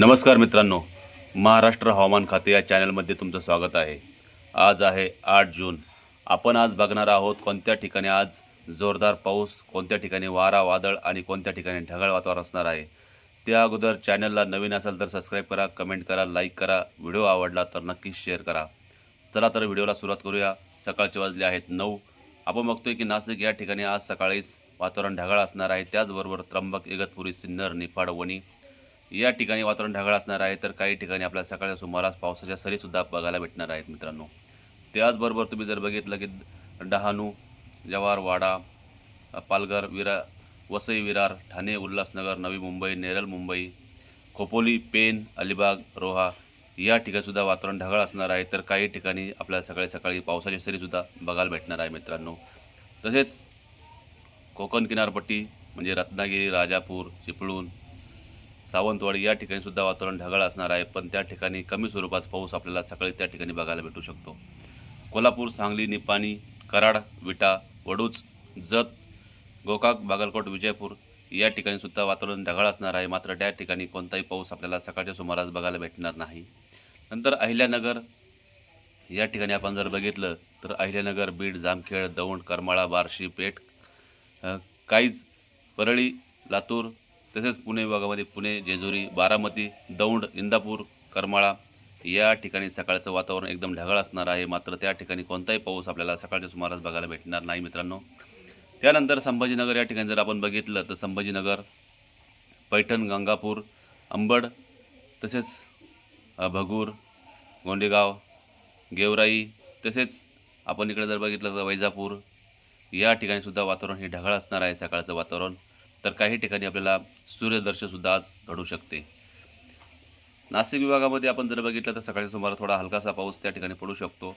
नमस्कार मित्रांनो महाराष्ट्र हवामान खाते या चॅनलमध्ये तुमचं स्वागत आहे. आज आहे आठ जून. आपण आज बघणार आहोत कोणत्या ठिकाणी आज जोरदार पाऊस कोणत्या ठिकाणी वारा वादळ आणि कोणत्या ठिकाणी ढगाळ वातावरण असणार आहे. त्या अगोदर चॅनलला नवीन असाल तर सबस्क्राईब करा कमेंट करा लाईक करा व्हिडिओ आवडला तर नक्कीच शेअर करा. चला तर व्हिडिओला सुरुवात करूया. सकाळचे वाजले आहेत नऊ. आपण बघतोय की नाशिक या ठिकाणी आज सकाळीच वातावरण ढगाळ असणार आहे. त्याचबरोबर त्र्यंबक इगतपुरी सिन्नर निफाड वणी या ठिकाणी वातावरण ढगाळ असणार आहे तर काही ठिकाणी आपल्याला सकाळच्या सुमारास पावसाच्या सरीसुद्धा बघायला भेटणार आहेत मित्रांनो. त्याचबरोबर तुम्ही जर बघितलं की डहाणू जवारवाडा पालघर विरा वसई विरार ठाणे उल्हासनगर नवी मुंबई नेरल मुंबई खोपोली पेन अलिबाग रोहा या ठिकाणीसुद्धा वातावरण ढगाळ असणार आहे तर काही ठिकाणी आपल्याला सकाळी सकाळी पावसाची सरीसुद्धा बघायला भेटणार आहे मित्रांनो. तसेच कोकण किनारपट्टी म्हणजे रत्नागिरी राजापूर चिपळूण सावंतवाडी या ठिकाणी सुद्धा वातावरण ढगाळ असणार आहे पण त्या ठिकाणी कमी स्वरूपात पाऊस आपल्याला सकाळी त्या ठिकाणी बघायला भेटू शकतो. कोल्हापूर सांगली निपाणी कराड विटा वडूच जत गोकाक बागलकोट विजयपूर या ठिकाणी सुद्धा वातावरण ढगाळ असणार आहे. मात्र त्या ठिकाणी कोणताही पाऊस आपल्याला सकाळच्या सुमारास बघायला भेटणार नाही. नंतर अहिल्यानगर या ठिकाणी आपण जर बघितलं तर अहिल्यानगर बीड जामखेड दौंड करमाळा बार्शी पेठ काईज परळी लातूर तसेच पुणे विभागामध्ये पुणे जेजुरी बारामती दौंड इंदापूर करमाळा या ठिकाणी सकाळचं वातावरण एकदम ढगाळ असणार आहे. मात्र त्या ठिकाणी कोणताही पाऊस आपल्याला सकाळच्या सुमारास बघायला भेटणार नाही मित्रांनो. त्यानंतर संभाजीनगर या ठिकाणी जर आपण बघितलं तर संभाजीनगर पैठण गंगापूर अंबड तसेच भगूर गोंडेगाव गेवराई तसेच आपण इकडे जर बघितलं तर वैजापूर या ठिकाणी सुद्धा वातावरण हे ढगाळ असणार आहे सकाळचं वातावरण. तर काही ठिकाणी आपल्याला सूर्यदर्शनसुद्धा आज घडू शकते. नाशिक विभागामध्ये आपण जर बघितलं तर सकाळी सुमारा थोडा हलकासा पाऊस त्या ठिकाणी पडू शकतो.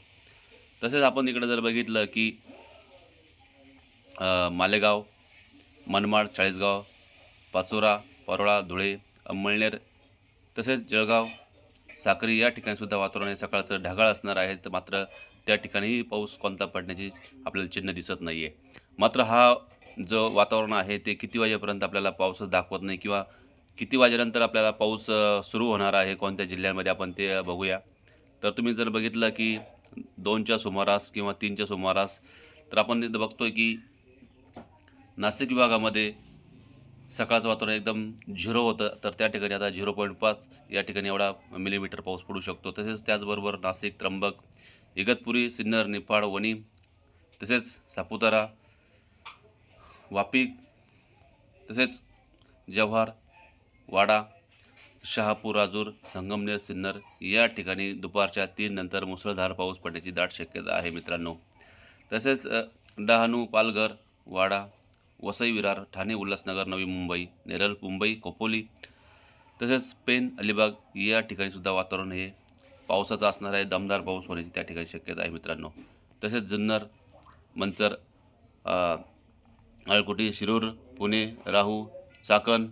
तसेच आपण इकडे जर बघितलं की मालेगाव मनमाड चाळीसगाव पाचोरा परोळा धुळे अंमळनेर तसेच जळगाव साक्री या ठिकाणीसुद्धा वातावरण हे सकाळचं ढगाळ असणार आहे. तर मात्र त्या ठिकाणीही पाऊस कोणता पडण्याची आपल्याला चिन्ह दिसत नाही आहे मात्र हा जो वातावरण आहे ते किती वाजेपर्यंत आपल्याला पाऊस दाखवत नाही किंवा किती वाजेनंतर आपल्याला पाऊस सुरू होणार आहे कोणत्या जिल्ह्यांमध्ये आपण ते बघूया. तर तुम्ही जर बघितलं की दोनच्या सुमारास किंवा तीनच्या सुमारास तर आपण तिथं बघतोय की नाशिक विभागामध्ये सकाळचं वातावरण एकदम झिरो होतं. तर त्या ठिकाणी आता झिरो पॉईंट पाच या ठिकाणी एवढा मिलीमीटर पाऊस पडू शकतो. तसेच त्याचबरोबर नाशिक त्र्यंबक इगतपुरी सिन्नर निफाड वणी तसेच सापुतारा वापी तसेच जव्हार वाडा शहापूर राजूर संगमनेर सिन्नर या ठिकाणी दुपारच्या तीन नंतर मुसळधार पाऊस पडण्याची दाट शक्यता आहे मित्रांनो. तसेच डहाणू पालघर वाडा वसई विरार ठाणे उल्हासनगर नवी मुंबई नेरल मुंबई खोपोली तसेच पेन अलिबाग या ठिकाणीसुद्धा वातावरण हे पावसाचं असणार आहे. दमदार पाऊस होण्याची त्या ठिकाणी शक्यता आहे मित्रांनो. तसेच जुन्नर मंचर अ, अळकुटी शिरूर पुणे राहू चाकण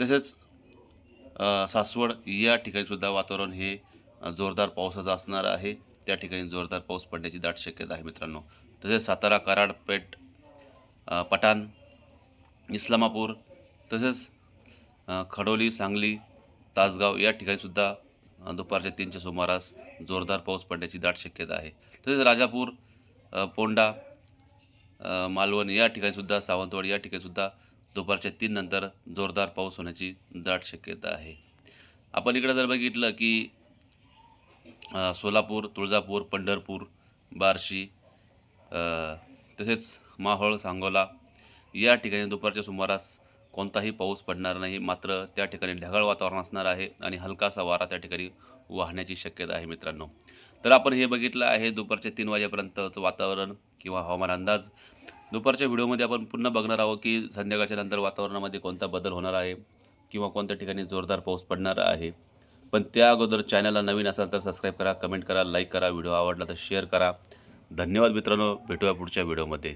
तसेच सासवड या ठिकाणीसुद्धा वातावरण हे जोरदार पावसाचं असणार आहे. त्या ठिकाणी जोरदार पाऊस पडण्याची दाट शक्यता आहे मित्रांनो. तसेच सातारा कराड पेठ पठाण इस्लामापूर तसेच खडोली सांगली तासगाव या ठिकाणीसुद्धा दुपारच्या तीनच्या सुमारास जोरदार पाऊस पडण्याची दाट शक्यता आहे. तसेच राजापूर पोंडा मालवण या ठिकाणीसुद्धा सावंतवाड सावंतवाडी या ठिकाणीसुद्धा दुपारच्या तीन नंतर जोरदार पाऊस होण्याची दाट शक्यता आहे. आपण इकडं जर बघितलं की सोलापूर तुळजापूर पंढरपूर बार्शी तसेच माहोळ सांगोला या ठिकाणी दुपारच्या सुमारास कोणताही पाऊस पडणार नाही. मात्र त्या ठिकाणी ढगाळ वातावरण असणार आहे आणि हलकासा वारा त्या ठिकाणी वाहण्याची शक्यता आहे मित्रांनो. तर आपण हे बघितलं आहे दुपारच्या तीन वाजेपर्यंतचं वातावरण. किंवा हवामान अंदाज. दुपारच्या व्हिडिओमध्ये आपण पुन्हा बघणार आहोत की संध्याकाळच्या नंतर वातावरणामध्ये कोणता बदल होणार आहे किंवा कोणत्या ठिकाणी जोरदार पाऊस पडणार आहे. पण त्या अगोदर चॅनलला नवीन असाल तर सबस्क्राईब करा कमेंट करा लाईक करा व्हिडिओ आवडला तर शेअर करा. धन्यवाद मित्रांनो भेटूया पुढच्या व्हिडिओमध्ये.